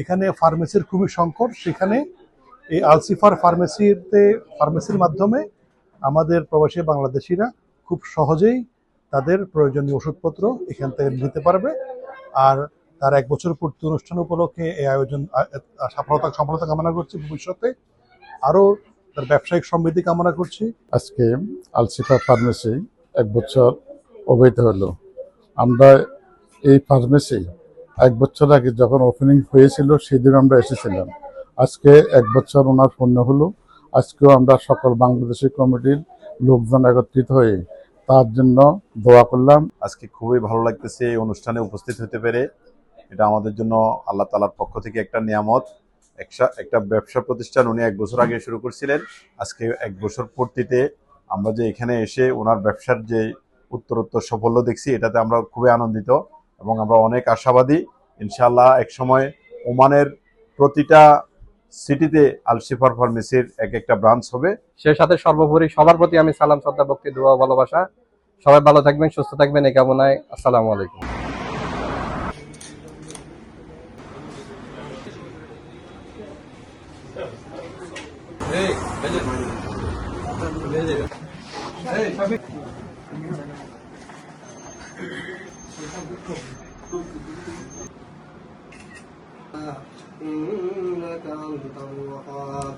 এখানে ফার্মেসির খুবই সংকট। সেখানে এই আলসিফার ফার্মেসিতে ফার্মেসির মাধ্যমে আমাদের প্রবাসী বাংলাদেশিরা খুব সহজেই তাদের প্রয়োজনীয় ওষুধপত্র এখান থেকে নিতে পারবে। আর তার এক বছর পূর্তি অনুষ্ঠান উপলক্ষে এই আয়োজন, সফলতা সফলতা কামনা করছি ভবিষ্যতে। আরও তার ব্যবসায়িক সমৃদ্ধি কামনা করছি। আজকে আলসিফা ফার্মেসি এক বছর অবৈধ হলো। আমরা এই ফার্মেসি এক বছর আগে যখন ওপেনিং হয়েছিল, সেদিন আমরা এসেছিলাম। আজকে এক বছর ওনার পূর্ণ হলো। আজকেও আমরা সকল বাংলাদেশি কমিটির লোকজন একত্রিত হয়ে তার জন্য দোয়া করলাম। আজকে খুবই ভালো লাগতেছে এই অনুষ্ঠানে উপস্থিত হতে পেরে। এটা আমাদের জন্য আল্লাহ তালার পক্ষ থেকে একটা নিয়ামত। একটা- একটা ব্যবসা প্রতিষ্ঠান উনি এক বছর আগে শুরু করছিলেন। আজকে এক বছর পূর্তিতে আমরা যে এখানে এসে ওনার ব্যবসার যে উত্তরোত্তর সাফল্য দেখছি, এটাতে আমরা খুবই আনন্দিত। এবং আমরা অনেক আশাবাদী ইনশাআল্লাহ এক সময় ওমানের প্রতিটা সিটিতে আলশিফার ফার্মেসির এক একটা ব্রাঞ্চ হবে। সেই সাথে সর্বোপরি সবার প্রতি আমি সালাম শ্রদ্ধা ভক্তি দোয়া ভালোবাসা। সবাই ভালো থাকবেন সুস্থ থাকবেন এই কামনায়। আসসালামু আলাইকুম। إنك أنت الوهاب